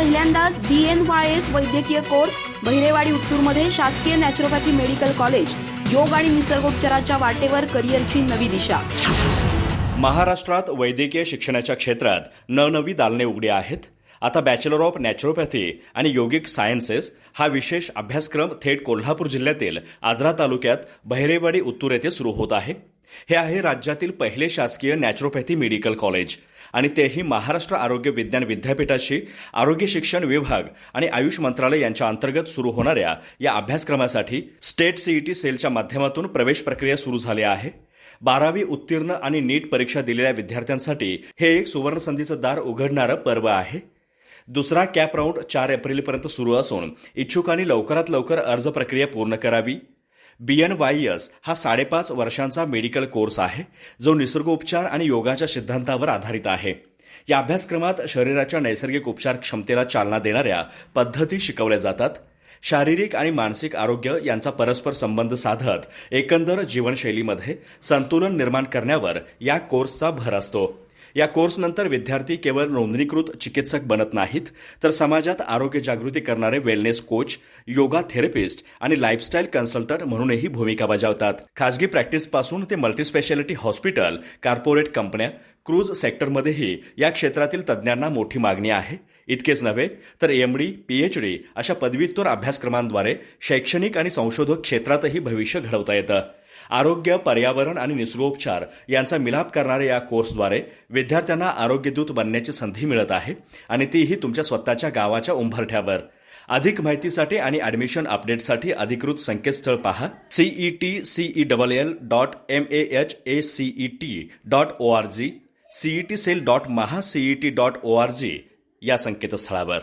पहिल्यांदाच D N Y S वैद्यकीय course Bahirewadi उत्तूरमध्ये शासकीय नॅचरोपॅथी मेडिकल कॉलेज योग आणि निसर्गोपचाराच्या वाटेवर करिअरची नवी दिशा. महाराष्ट्रात वैद्यकीय शिक्षणाच्या क्षेत्रात नवनवी दालने उघडी आहेत. आता बॅचलर ऑफ नॅचरोपॅथी आणि योगिक सायन्सेस हा विशेष अभ्यासक्रम थेट कोल्हापूर जिल्ह्यातील आजरा तालुक्यात बहिरेवाडी उत्तूर येथे सुरू होत आहे. हे आहे राज्यातील पहिले शासकीय नॅचरोपॅथी मेडिकल कॉलेज आणि तेही महाराष्ट्र आरोग्य विज्ञान विद्यापीठाशी आरोग्य शिक्षण विभाग आणि आयुष मंत्रालय यांच्या अंतर्गत सुरू होणाऱ्या या अभ्यासक्रमासाठी स्टेट सीईटी सेलच्या माध्यमातून प्रवेश प्रक्रिया सुरू झाली आहे. बारावी उत्तीर्ण आणि नीट परीक्षा दिलेल्या विद्यार्थ्यांसाठी हे एक सुवर्णसंधीचं दार उघडणारं पर्व आहे. दुसरा कॅप राऊंड चार एप्रिलपर्यंत सुरू असून इच्छुकांनी लवकरात लवकर अर्ज प्रक्रिया पूर्ण करावी. बी एन वाय एस हा साडेपाच वर्षांचा मेडिकल कोर्स आहे जो निसर्गोपचार आणि योगाच्या सिद्धांतावर आधारित आहे. या अभ्यासक्रमात शरीराच्या नैसर्गिक उपचार क्षमतेला चालना देणाऱ्या पद्धती शिकवल्या जातात. शारीरिक आणि मानसिक आरोग्य यांचा परस्पर संबंध साधत एकंदर जीवनशैलीमध्ये संतुलन निर्माण करण्यावर या कोर्सचा भर असतो. या कोर्सनंतर विद्यार्थी केवळ नोंदणीकृत चिकित्सक बनत नाहीत तर समाजात आरोग्य जागृती करणारे वेलनेस कोच योगा थेरपिस्ट आणि लाईफस्टाईल कन्सल्टंट म्हणूनही भूमिका बजावतात. खाजगी प्रॅक्टिसपासून ते मल्टीस्पेशालिटी हॉस्पिटल कॉर्पोरेट कंपन्या क्रूज सेक्टरमध्येही या क्षेत्रातील तज्ज्ञांना मोठी मागणी आहे. इतकेच नव्हे तर एम डी पीएचडी अशा पदव्युत्तर अभ्यासक्रमांद्वारे शैक्षणिक आणि संशोधक क्षेत्रातही भविष्य घडवता येतं. आरोग्य पर्यावरण आणि निसर्गोपचार यांचा मिलाप करणाऱ्या या कोर्सद्वारे विद्यार्थ्यांना आरोग्यदूत बनण्याची संधी मिळत आहे आणि तीही तुमच्या स्वतःच्या गावाच्या उंबरठ्यावर. अधिक माहितीसाठी आणि ॲडमिशन अपडेटसाठी अधिकृत संकेतस्थळ पहा. CET C E double L dot M A H A C E T dot O R G CET cell dot Maha CET dot O R G या संकेतस्थळावर.